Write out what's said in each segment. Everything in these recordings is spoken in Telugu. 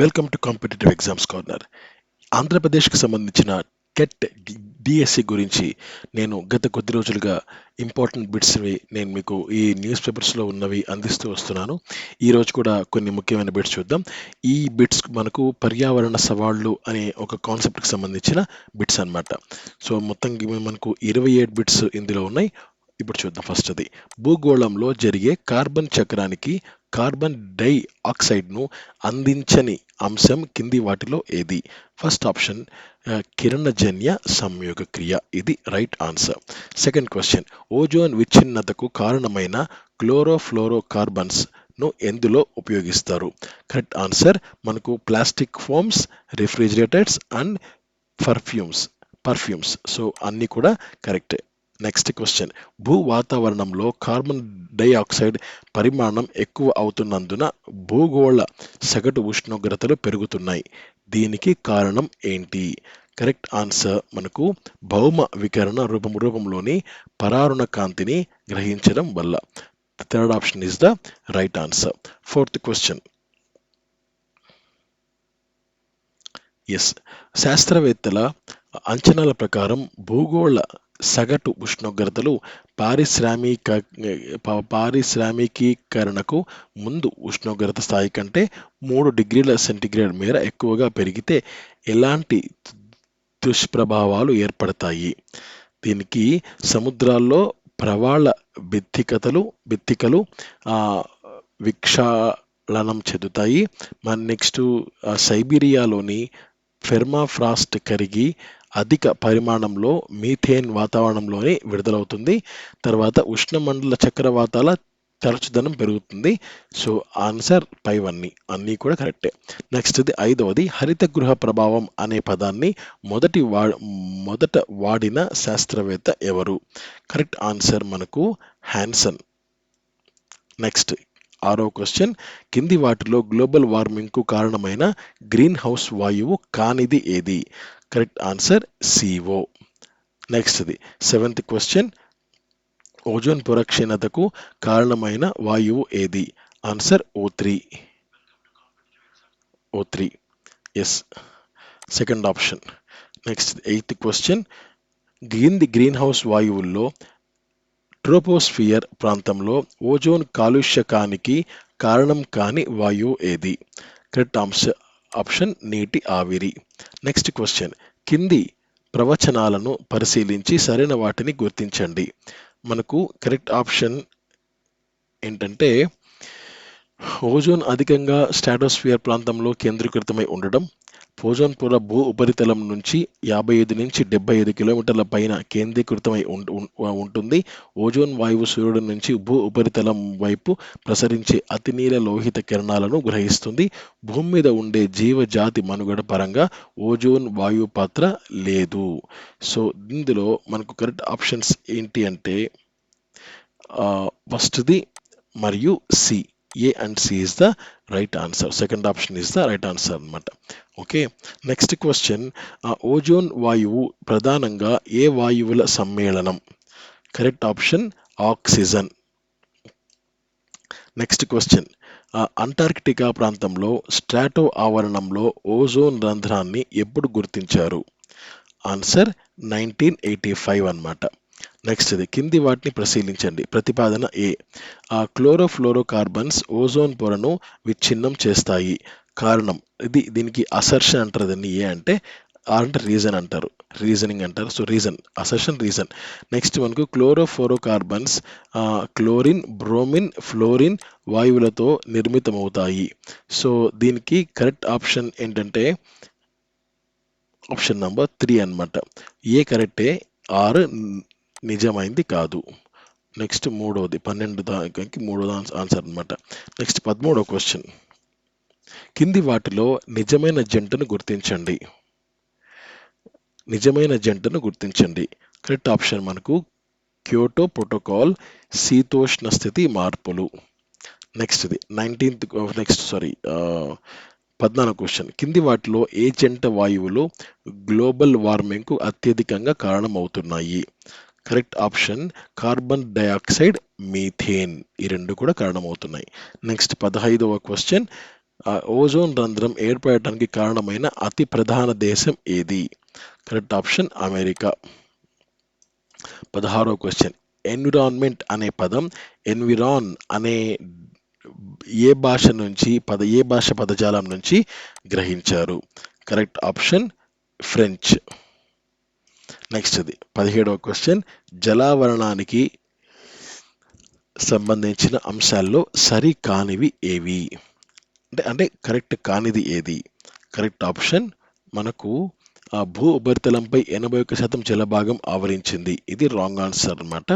Welcome to competitive exams corner ఆంధ్రప్రదేశ్కి సంబంధించిన టెట్ డిఎస్సి గురించి నేను గత కొద్ది రోజులుగా ఇంపార్టెంట్ బిట్స్వి నేను మీకు ఈ న్యూస్ పేపర్స్లో ఉన్నవి అందిస్తూ వస్తున్నాను. ఈరోజు కూడా కొన్ని ముఖ్యమైన బిట్స్ చూద్దాం. ఈ బిట్స్ మనకు పర్యావరణ సవాళ్ళు అనే ఒక కాన్సెప్ట్కి సంబంధించిన బిట్స్ అన్నమాట. సో మొత్తం మనకు ఇరవై ఏడు బిట్స్ ఇందులో ఉన్నాయి. ఇప్పుడు చూద్దాం ఫస్ట్ అది భూగోళంలో జరిగే కార్బన్ చక్రానికి కార్బన్ డై ఆక్సైడ్ను అందించని అంశం కింది వాటిలో ఏది? ఫస్ట్ ఆప్షన్ కిరణజన్య సంయోగ క్రియ. ఇది right answer. Second question ozone విచ్ఛిన్నతకు కారణమైన క్లోరోఫ్లోరో కార్బన్స్ను ఎందులో ఉపయోగిస్తారు? కరెక్ట్ ఆన్సర్ మనకు plastic foams refrigerators and perfumes perfumes. So అన్నీ కూడా కరెక్టే. నెక్స్ట్ క్వశ్చన్ భూ వాతావరణంలో కార్బన్ డైఆక్సైడ్ పరిమాణం ఎక్కువ అవుతున్నందున భూగోళ సగటు ఉష్ణోగ్రతలు పెరుగుతున్నాయి. దీనికి కారణం ఏంటి? కరెక్ట్ ఆన్సర్ మనకు భౌమ వికరణ రూపం రూపంలోని పరారుణ కాంతిని గ్రహించడం వల్ల. Third option is the right answer fourth question yes శాస్త్రవేత్తల అంచనాల ప్రకారం భూగోళ సగటు ఉష్ణోగ్రతలు పారిశ్రామిక పారిశ్రామికీకరణకు ముందు ఉష్ణోగ్రత స్థాయి కంటే మూడు డిగ్రీల సెంటీగ్రేడ్ మేర ఎక్కువగా పెరిగితే ఎలాంటి దుష్ప్రభావాలు ఏర్పడతాయి? దీనికి సముద్రాల్లో ప్రవాళ బిత్తికతలు బిత్తికలు విక్షాళనం చెందుతాయి. మన నెక్స్ట్ సైబీరియాలోని ఫెర్మాఫ్రాస్ట్ కరిగి అధిక పరిమాణంలో మీథేన్ వాతావరణంలోనే విడుదలవుతుంది. తర్వాత ఉష్ణమండల చక్రవాతాల తరచుదనం పెరుగుతుంది. సో ఆన్సర్ పైవన్నీ. అన్నీ కూడా కరెక్టే. నెక్స్ట్ ఇది ఐదవది హరిత గృహ ప్రభావం అనే పదాన్ని మొదటి వా మొదట వాడిన శాస్త్రవేత్త ఎవరు? కరెక్ట్ ఆన్సర్ మనకు హ్యాన్సన్. నెక్స్ట్ ఆరో క్వశ్చన్ కింది వాటిలో గ్లోబల్ వార్మింగ్కు కారణమైన గ్రీన్ హౌస్ వాయువు కానిది ఏది? కరెక్ట్ ఆన్సర్ సిఓ నెక్స్ట్ది సెవెంత్ క్వశ్చన్ ఓజోన్ పొర క్షీణతకు కారణమైన వాయువు ఏది? Answer O three O three is second option next eighth question కింది గ్రీన్ హౌస్ వాయువుల్లో ట్రోపోస్ఫియర్ ప్రాంతంలో ఓజోన్ కాలుష్యకానికి కారణం కాని వాయువు ఏది? కరెక్ట్ ఆప్షన్ ఆప్షన్ నీటి ఆవిరి. నెక్స్ట్ క్వశ్చన్ కింది ప్రవచనాలను పరిశీలించి సరైన వాటిని గుర్తించండి. మనకు కరెక్ట్ ఆప్షన్ ఏంటంటే ఓజోన్ అధికంగా స్టాటోస్ఫియర్ ప్రాంతంలో కేంద్రీకృతమై ఉండడం ఓజోన్ పుర భూ ఉపరితలం నుంచి యాభై ఐదు నుంచి డెబ్బై ఐదు కిలోమీటర్ల పైన కేంద్రీకృతమై ఉం- ఉంటుంది. ఓజోన్ వాయువు సూర్యుడు నుంచి భూ ఉపరితలం వైపు ప్రసరించే అతినీల లోహిత కిరణాలను గ్రహిస్తుంది. భూమి మీద ఉండే జీవజాతి మనుగడ పరంగా ఓజోన్ వాయువు పాత్ర లేదు. సో ఇందులో మనకు కరెక్ట్ ఆప్షన్స్ ఏంటి అంటే ఫస్ట్ది మరియు C. A and C is the right answer second option is the right answer అనమాట ఓకే నెక్స్ట్ క్వశ్చన్ ఓజోన్ వాయువు ప్రధానంగా ఏ వాయువుల సమ్మేళనం? Correct option oxygen. Next question Antarctica ప్రాంతంలో స్ట్రాటో ఆవరణంలో ఓజోన్ రంధ్రాన్ని ఎప్పుడు గుర్తించారు? ఆన్సర్ నైన్టీన్ ఎయిటీ ఫైవ్ అనమాట నెక్స్ట్ ఇది. కింది వాటిని పరిశీలించండి. ప్రతిపాదన ఏ. ఆ క్లోరోఫ్లోరోకార్బన్స్ ఓజోన్ పొరను విచ్ఛిన్నం చేస్తాయి. కారణం. ఇది దీనికి అసర్షన్ అంటారు. దీన్ని ఏ అంటే ఆర్ అంటే రీజన్ అంటారు. రీజనింగ్ అంటారు. So reason. Assertion reason. Next మనకు క్లోరోఫోరోకార్బన్స్ క్లోరిన్ బ్రోమిన్ ఫ్లోరిన్ వాయువులతో నిర్మితమవుతాయి. సో దీనికి కరెక్ట్ ఆప్షన్ ఏంటంటే ఆప్షన్ నెంబర్ త్రీ అన్నమాట. ఏ కరెక్టే? ఆర్ నిజమైంది కాదు. నెక్స్ట్ మూడవది పన్నెండు దానికి మూడో ఆన్సర్ అన్నమాట. నెక్స్ట్ పదమూడవ క్వశ్చన్. కింది వాటిలో నిజమైన జంటను గుర్తించండి. నిజమైన జంటను గుర్తించండి. కరెక్ట్ ఆప్షన్ మనకు క్యోటో ప్రోటోకాల్ శీతోష్ణ స్థితి మార్పులు. నెక్స్ట్ ఇది నైన్టీన్త్ నెక్స్ట్ సారీ పద్నాలుగు క్వశ్చన్. కింది వాటిలో ఏ జంట వాయువులు గ్లోబల్ వార్మింగ్కు అత్యధికంగా కారణమవుతున్నాయి? Correct option carbon dioxide methane. ఈ రెండు కూడా కారణమవుతున్నాయి. నెక్స్ట్ పదహైదవ క్వశ్చన్. ఓజోన్ రంధ్రం ఏర్పడటానికి కారణమైన అతి ప్రధాన దేశం ఏది? Correct option America. పదహారో క్వశ్చన్. ఎన్విరాన్మెంట్ అనే పదం ఎన్విరాన్ అనే ఏ భాష నుంచి పద ఏ భాష పదజాలం నుంచి గ్రహించారు? Correct option French. నెక్స్ట్ది పదిహేడవ క్వశ్చన్ జలావరణానికి సంబంధించిన అంశాల్లో సరి కానివి ఏవి? అంటే అంటే కరెక్ట్ కానిది ఏది? కరెక్ట్ ఆప్షన్ మనకు భూ ఉపరితలంపై ఎనభై ఒక్క శాతం జలభాగం ఆవరించింది. ఇది రాంగ్ ఆన్సర్ అనమాట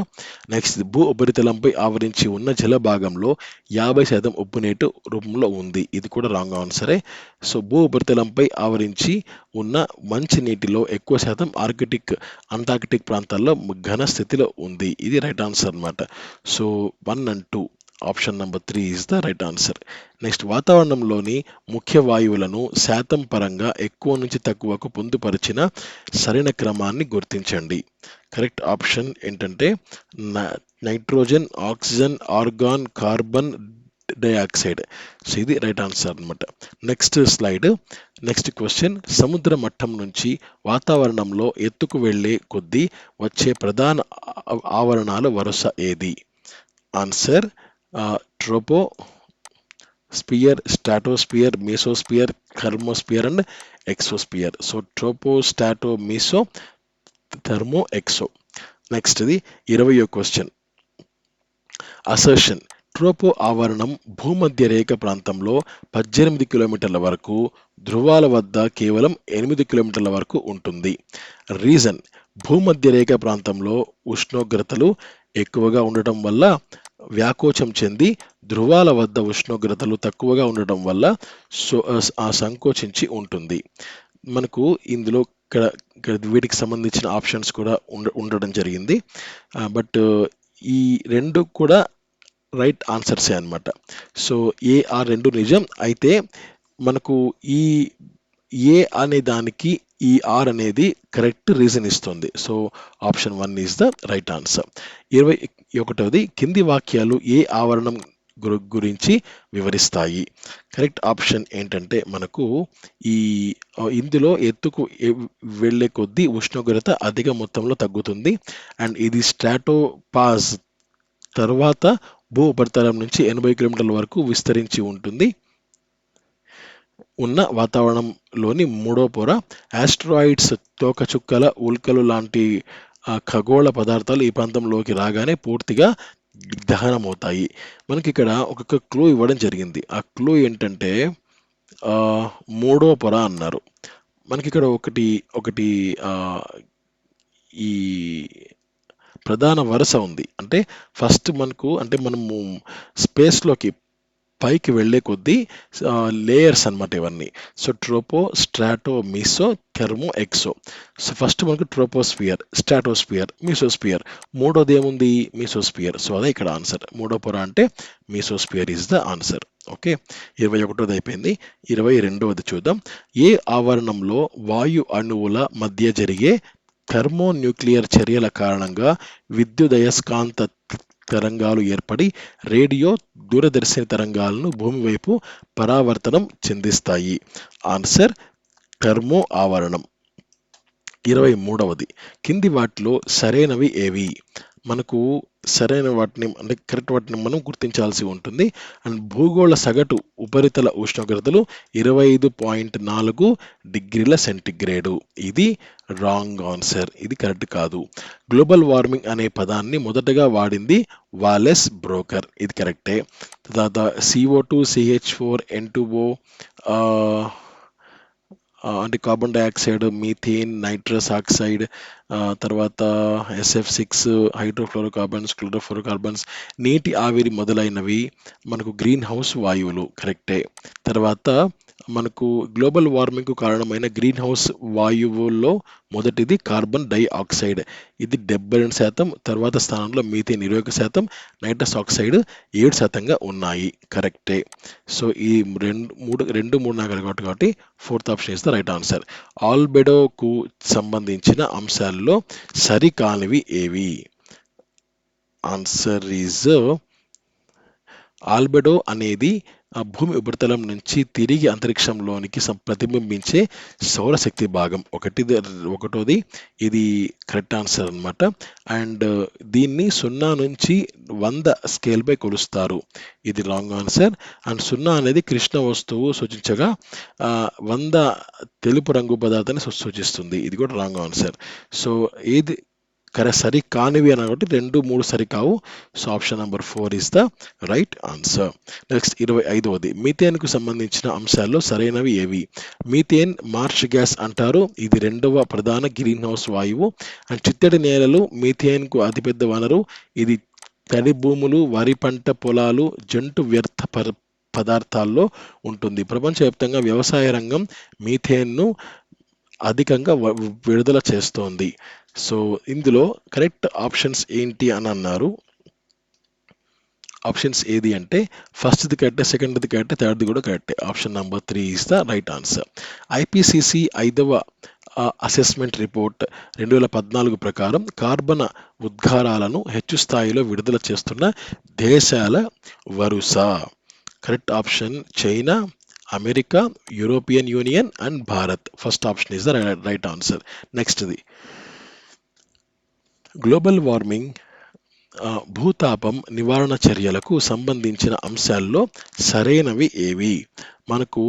నెక్స్ట్ భూ ఉపరితలంపై ఆవరించి ఉన్న జలభాగంలో యాభై శాతం ఉప్పు నీటి రూపంలో ఉంది. ఇది కూడా రాంగ్ ఆన్సరే. సో భూ ఉపరితలంపై ఆవరించి ఉన్న మంచి నీటిలో ఎక్కువ శాతం ఆర్కిటిక్ అంటార్కిటిక్ ప్రాంతాల్లో ఘన స్థితిలో ఉంది. ఇది రైట్ ఆన్సర్ అన్నమాట. So one and two. Option number three is the right answer next వాతావరణంలోని ముఖ్య వాయువులను శాతం పరంగా ఎక్కువ నుంచి తక్కువకు పొందుపరిచిన సరైన క్రమాన్ని గుర్తించండి. కరెక్ట్ ఆప్షన్ ఏంటంటే న- nitrogen oxygen argon carbon dioxide so ఇది రైట్ ఆన్సర్ అన్నమాట. నెక్స్ట్ స్లైడ్ నెక్స్ట్ క్వశ్చన్ సముద్ర మట్టం నుంచి వాతావరణంలో ఎత్తుకు వెళ్ళే కొద్దీ వచ్చే ప్రధాన ఆవరణాల వరుస ఏది? Answer troposphere stratosphere mesosphere thermosphere and exosphere. So tropo strato meso thermo exo. Next ఇది ఇరవయో క్వశ్చన్ అసర్షన్ ట్రోపో ఆవరణం భూమధ్య రేఖ ప్రాంతంలో పద్దెనిమిది కిలోమీటర్ల వరకు ధృవాల వద్ద కేవలం ఎనిమిది కిలోమీటర్ల వరకు ఉంటుంది. రీజన్ భూమధ్య రేఖ ప్రాంతంలో ఉష్ణోగ్రతలు ఎక్కువగా ఉండటం వల్ల వ్యాకోచం చెంది ధృవాల వద్ద ఉష్ణోగ్రతలు తక్కువగా ఉండటం వల్ల సో ఆ సంకోచించి ఉంటుంది. మనకు ఇందులో ఇక్కడ వీటికి సంబంధించిన ఆప్షన్స్ కూడా ఉండ ఉండడం జరిగింది. బట్ ఈ రెండు కూడా రైట్ ఆన్సర్సే అన్నమాట. సో ఏ ఆ రెండు నిజం. అయితే మనకు ఈ ఏ అనే దానికి ఈ ఆర్ అనేది కరెక్ట్ రీజన్ ఇస్తుంది. So option one is the right answer ఇరవై ఒకటవది కింది వాక్యాలు ఏ ఆవరణం గురించి వివరిస్తాయి? కరెక్ట్ ఆప్షన్ ఏంటంటే మనకు ఈ ఇందులో ఎత్తుకు వెళ్ళే కొద్దీ ఉష్ణోగ్రత అధిక మొత్తంలో తగ్గుతుంది. అండ్ ఇది స్ట్రాటోపాజ్ తర్వాత భూ ఉపరితలం నుంచి ఎనభై కిలోమీటర్ల వరకు విస్తరించి ఉంటుంది. ఉన్న వాతావరణంలోని మూడో పొర యాస్ట్రాయిడ్స్ తోకచుక్కల ఉల్కలు లాంటి ఖగోళ పదార్థాలు ఈ ప్రాంతంలోకి రాగానే పూర్తిగా దహనమవుతాయి. మనకి ఇక్కడ ఒక క్లూ ఇవ్వడం జరిగింది. ఆ క్లూ ఏంటంటే మూడో పొర అన్నారు. మనకి ఇక్కడ ఒకటి ఒకటి ఈ ప్రధాన వరుస ఉంది. అంటే ఫస్ట్ మనకు అంటే మనము స్పేస్లోకి పైకి వెళ్ళే కొద్దీ లేయర్స్ అన్నమాట ఇవన్నీ. So tropo strato meso thermo exo. So first మనకు ట్రోపోస్ఫియర్ స్ట్రాటోస్ఫియర్ మీసోస్ఫియర్. మూడోది ఏముంది? మీసోస్ఫియర్. సో అదే ఇక్కడ ఆన్సర్. మూడో పొర అంటే mesosphere is the answer. Okay? ఇరవై ఒకటోది అయిపోయింది. ఇరవై రెండవది చూద్దాం. ఏ ఆవరణంలో వాయు అణువుల మధ్య జరిగే థర్మోన్యూక్లియర్ చర్యల కారణంగా విద్యుదయస్కాంత తరంగాలు ఏర్పడి రేడియో దూరదర్శని తరంగాలను భూమి వైపు పరావర్తనం చెందిస్తాయి. ఆన్సర్ థర్మో ఆవరణం. ఇరవై మూడవది. కింది వాటిలో సరైనవి ఏవి? మనకు సరైన వాటిని అంటే కరెక్ట్ వాటిని మనం గుర్తించాల్సి ఉంటుంది. అండ్ భూగోళ సగటు ఉపరితల ఉష్ణోగ్రతలు ఇరవై ఐదు పాయింట్ నాలుగు డిగ్రీల సెంటిగ్రేడు. ఇది రాంగ్ ఆన్సర్. ఇది కరెక్ట్ కాదు. గ్లోబల్ వార్మింగ్ అనే పదాన్ని మొదటగా వాడింది వాలెస్ బ్రోకర్. ఇది కరెక్టే. తర్వాత CO two CH four N two O O అంటే carbon dioxide methane nitrous oxide తర్వాత ఎస్ఎఫ్ సిక్స్ హైడ్రోఫ్లోరోకార్బన్స్ క్లోరోఫ్లోరోకార్బన్స్ నీటి ఆవిరి మొదలైనవి మనకు గ్రీన్ హౌస్ వాయువులు కరెక్టే తర్వాత మనకు గ్లోబల్ వార్మింగ్కు కారణమైన గ్రీన్ హౌస్ వాయువుల్లో మొదటిది కార్బన్ డైఆక్సైడ్ ఇది డెబ్బై రెండు శాతం తర్వాత స్థానంలో మీథేన్ ఇరవై ఒక శాతం నైట్రస్ ఆక్సైడ్ ఏడు శాతంగా ఉన్నాయి కరెక్టే సో ఈ రెండు మూడు రెండు మూడు నాలుగు కాబట్టి కాబట్టి fourth option is the right answer ఆల్బెడోకు సంబంధించిన అంశాలు అంశాల్లో సరికానివి ఏవి? ఆన్సర్ ఈజ్ ఆల్బెడో అనేది ఆ భూమి ఉపరితలం నుంచి తిరిగి అంతరిక్షంలోనికి ప్రతిబింబించే సౌరశక్తి భాగం ఒకటి ఒకటోది. ఇది కరెక్ట్ ఆన్సర్ అన్నమాట. అండ్ దీన్ని సున్నా నుంచి వంద స్కేల్పై కొలుస్తారు. ఇది రాంగ్ ఆన్సర్. అండ్ సున్నా అనేది కృష్ణ వస్తువు సూచించగా వంద తెలుపు రంగు పదార్థాన్ని సూచిస్తుంది. ఇది కూడా రాంగ్ ఆన్సర్. సో ఏది కరెక్ట్ సరి కానివి అని కాబట్టి రెండు మూడు సరికావు so option number four is the right answer. Next ఇరవై ఐదవది. మీథేన్కు సంబంధించిన అంశాల్లో సరైనవి ఏవి? మీథేన్ మార్ష్ గ్యాస్ అంటారు. ఇది రెండవ ప్రధాన గ్రీన్ హౌస్ వాయువు. అండ్ చిత్తడి నేలలు మీథేన్కు అతిపెద్ద వనరు. ఇది తడి భూములు వరి పంట పొలాలు జంటు వ్యర్థ పర పదార్థాల్లో ఉంటుంది. ప్రపంచవ్యాప్తంగా వ్యవసాయ రంగం మీథేన్ను అధికంగా వ- విడుదల చేస్తోంది. సో ఇందులో కరెక్ట్ ఆప్షన్స్ ఏంటి అని అన్నారు. ఆప్షన్స్ ఏది అంటే ఫస్ట్ది కరెక్టే సెకండ్ది కరెక్టే థర్డ్ది కూడా కరెక్టే. Option number three is the right answer. IPCC ఐదవ అసెస్మెంట్ రిపోర్ట్ రెండు వేల పద్నాలుగు ప్రకారం కార్బన ఉద్గారాలను హెచ్చు స్థాయిలో విడుదల చేస్తున్న దేశాల వరుస. Correct option China America European Union and Bharat. First option is the right answer. నెక్స్ట్ది. Global warming భూతాపం నివారణ చర్యలకు సంబంధించిన అంశాల్లో సరైనవి ఏవి? మనకు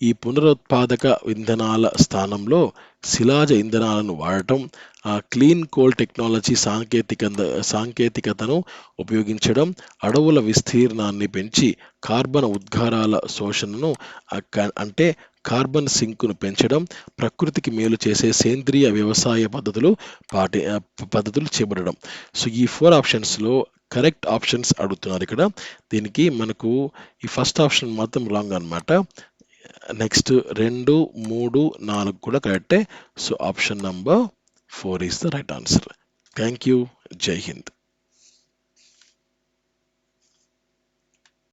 ఈ పునరుత్పాదక ఇంధనాల స్థానంలో శిలాజ ఇంధనాలను వాడటం ఆ, క్లీన్ కోల్ టెక్నాలజీ సాంకేతిక సాంకేతికతను ఉపయోగించడం అడవుల విస్తీర్ణాన్ని పెంచి కార్బన్ ఉద్గారాల శోషణను అంటే కార్బన్ సింక్ను పెంచడం ప్రకృతికి మేలు చేసే సేంద్రియ వ్యవసాయ పద్ధతులు పాటి పద్ధతులు చేపట్టడం. సో ఈ ఫోర్ ఆప్షన్స్లో కరెక్ట్ ఆప్షన్స్ అడుగుతున్నారు ఇక్కడ. దీనికి మనకు ఈ ఫస్ట్ ఆప్షన్ మాత్రం రాంగ్ అన్నమాట. నెక్స్ట్ రెండు మూడు నాలుగు కూడా కరెక్టే. So option number four is the right answer thank you Jai Hind